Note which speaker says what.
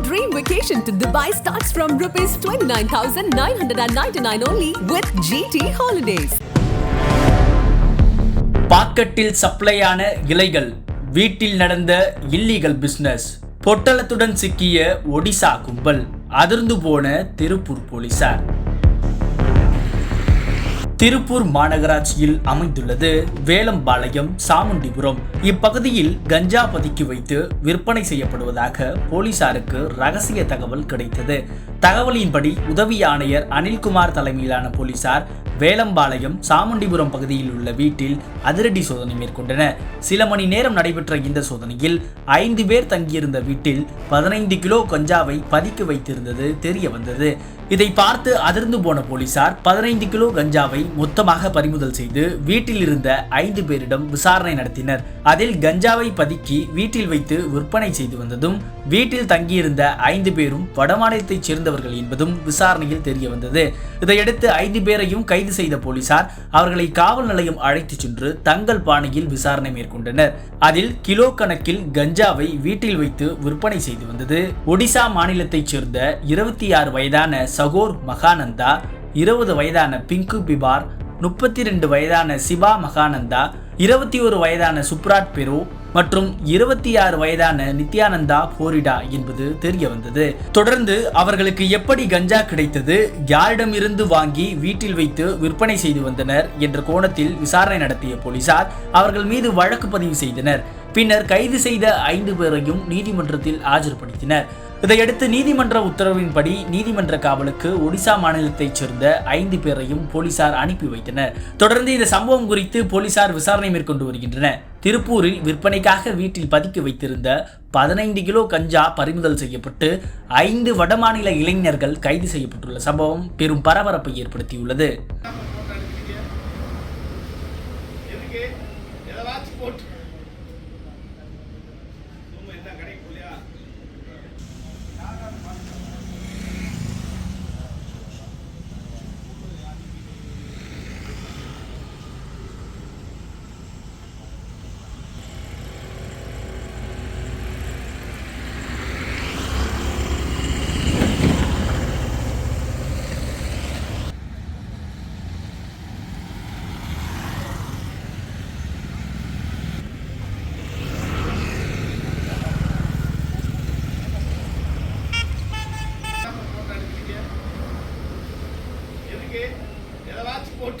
Speaker 1: dream vacation to Dubai starts from rupees 29,999 only with GT Holidays.
Speaker 2: பாக்கெட்டில் சப்ளையான இலைகள் வீட்டில் நடந்த இல்லீகல் பிசினஸ் பொட்டலத்துடன் சிக்கிய ஒடிசா கும்பல் அதிர்ந்து போன திருப்பூர் போலீசார் திருப்பூர் மாநகராட்சியில் அமைந்துள்ளது. வேலம்பாளையம் சாமுண்டிபுரம் இப்பகுதியில் கஞ்சா பதுக்கி வைத்து விற்பனை செய்யப்படுவதாக போலீசாருக்கு ரகசிய தகவல் கிடைத்தது. தகவலின்படி உதவி ஆணையர் அனில்குமார் தலைமையிலான போலீசார் வேலம்பாளையம் சாமுண்டிபுரம் பகுதியில் உள்ள வீட்டில் அதிரடி சோதனை மேற்கொண்டனர். சில மணி நேரம் நடைபெற்ற இந்த சோதனையில் ஐந்து பேர் தங்கியிருந்த வீட்டில் பதினைந்து கிலோ கஞ்சாவை பதுக்கி வைத்திருந்தது தெரிய வந்தது இதை பார்த்து அதிர்ந்து போன போலீசார் பதினைந்து கிலோ கஞ்சாவை மொத்தமாக பறிமுதல் செய்து வீட்டில் இருந்த ஐந்து பேரிடம் விசாரணை நடத்தினர். அதில் கஞ்சாவை பதுக்கி வீட்டில் வைத்து விற்பனை செய்து வந்ததும் வீட்டில் தங்கியிருந்த ஐந்து பேரும் வடமாநிலத்தைச் சேர்ந்தவர்கள் என்பதும் விசாரணையில் தெரிய வந்தது இதையடுத்து ஐந்து பேரையும் கைது செய்த போலீசார் அவர்களை காவல் நிலையம் அழைத்துச் சென்று தங்கள் பாணியில் விசாரணை மேற்கொண்டனர். அதில் கிலோ கணக்கில் கஞ்சாவை வீட்டில் வைத்து விற்பனை செய்து வந்தது. ஒடிசா மாநிலத்தைச் சேர்ந்த இருபத்தி ஆறு வயதான சகோர் மகானந்தா இருபது வயதான பிங்கு பிபார் முப்பத்தி ரெண்டு வயதான சிபா மகானந்தா இருபத்தி ஒரு வயதான சுப்ராட் பெரு மற்றும் இருபத்தி ஆறு வயதான நித்யானந்தா போரிடா என்பது தெரிய வந்தது. தொடர்ந்து அவர்களுக்கு எப்படி கஞ்சா கிடைத்தது யாரிடமிருந்து வாங்கி வீட்டில் வைத்து விற்பனை செய்து வந்தனர் என்ற கோணத்தில் விசாரணை நடத்திய போலீசார் அவர்கள் மீது வழக்கு பதிவு செய்தனர். பின்னர் கைது செய்த ஐந்து பேரையும் நீதிமன்றத்தில் ஆஜர்படுத்தினர். இதையடுத்து நீதிமன்ற உத்தரவின்படி நீதிமன்ற காவலுக்கு ஒடிசா மாநிலத்தைச் சேர்ந்த ஐந்து பேரையும் போலீசார் அனுப்பி வைத்தனர். தொடர்ந்து இந்த சம்பவம் குறித்து போலீசார் விசாரணை மேற்கொண்டு வருகின்றனர். திருப்பூரில் விற்பனைக்காக வீட்டில் பதுக்கி வைத்திருந்த பதினைந்து கிலோ கஞ்சா பறிமுதல் செய்யப்பட்டு ஐந்து வடமாநில இளைஞர்கள் கைது செய்யப்பட்டுள்ள சம்பவம் பெரும் பரபரப்பை ஏற்படுத்தியுள்ளது.
Speaker 3: के कोट